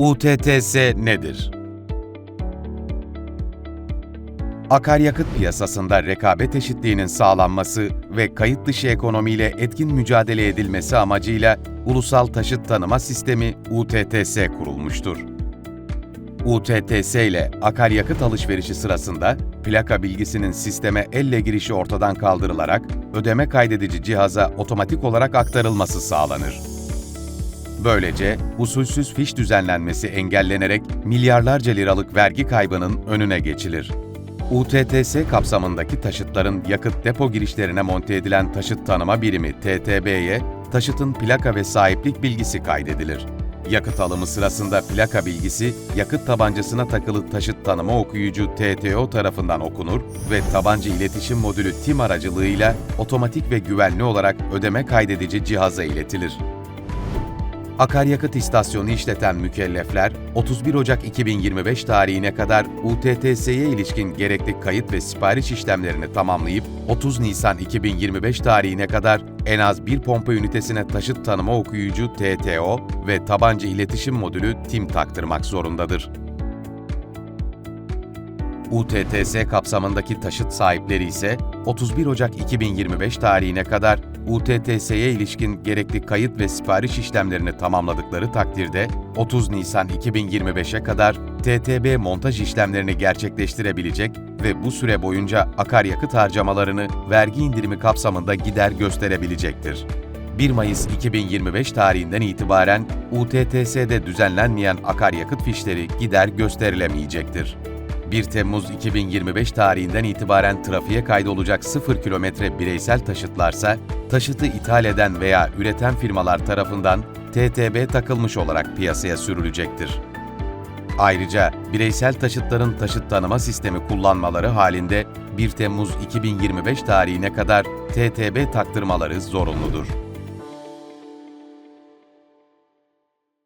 UTTS nedir? Akaryakıt piyasasında rekabet eşitliğinin sağlanması ve kayıt dışı ekonomiyle etkin mücadele edilmesi amacıyla Ulusal Taşıt Tanıma Sistemi UTTS kurulmuştur. UTTS ile akaryakıt alışverişi sırasında plaka bilgisinin sisteme elle girişi ortadan kaldırılarak ödeme kaydedici cihaza otomatik olarak aktarılması sağlanır. Böylece usulsüz fiş düzenlenmesi engellenerek milyarlarca liralık vergi kaybının önüne geçilir. UTTS kapsamındaki taşıtların yakıt depo girişlerine monte edilen taşıt tanıma birimi TTB'ye taşıtın plaka ve sahiplik bilgisi kaydedilir. Yakıt alımı sırasında plaka bilgisi, yakıt tabancasına takılı taşıt tanıma okuyucu TTO tarafından okunur ve tabanca iletişim modülü TİM aracılığıyla otomatik ve güvenli olarak ödeme kaydedici cihaza iletilir. Akaryakıt istasyonu işleten mükellefler, 31 Ocak 2025 tarihine kadar UTTS'ye ilişkin gerekli kayıt ve sipariş işlemlerini tamamlayıp 30 Nisan 2025 tarihine kadar en az bir pompa ünitesine taşıt tanıma okuyucu TTO ve tabanca iletişim modülü TİM taktırmak zorundadır. UTTS kapsamındaki taşıt sahipleri ise 31 Ocak 2025 tarihine kadar UTTS'ye ilişkin gerekli kayıt ve sipariş işlemlerini tamamladıkları takdirde 30 Nisan 2025'e kadar TTB montaj işlemlerini gerçekleştirebilecek ve bu süre boyunca akaryakıt harcamalarını vergi indirimi kapsamında gider gösterebilecektir. 1 Mayıs 2025 tarihinden itibaren UTTS'de düzenlenmeyen akaryakıt fişleri gider gösterilemeyecektir. 1 Temmuz 2025 tarihinden itibaren trafiğe kaydolacak 0 kilometre bireysel taşıtlarsa, taşıtı ithal eden veya üreten firmalar tarafından TTB takılmış olarak piyasaya sürülecektir. Ayrıca bireysel taşıtların taşıt tanıma sistemi kullanmaları halinde 1 Temmuz 2025 tarihine kadar TTB taktırmaları zorunludur.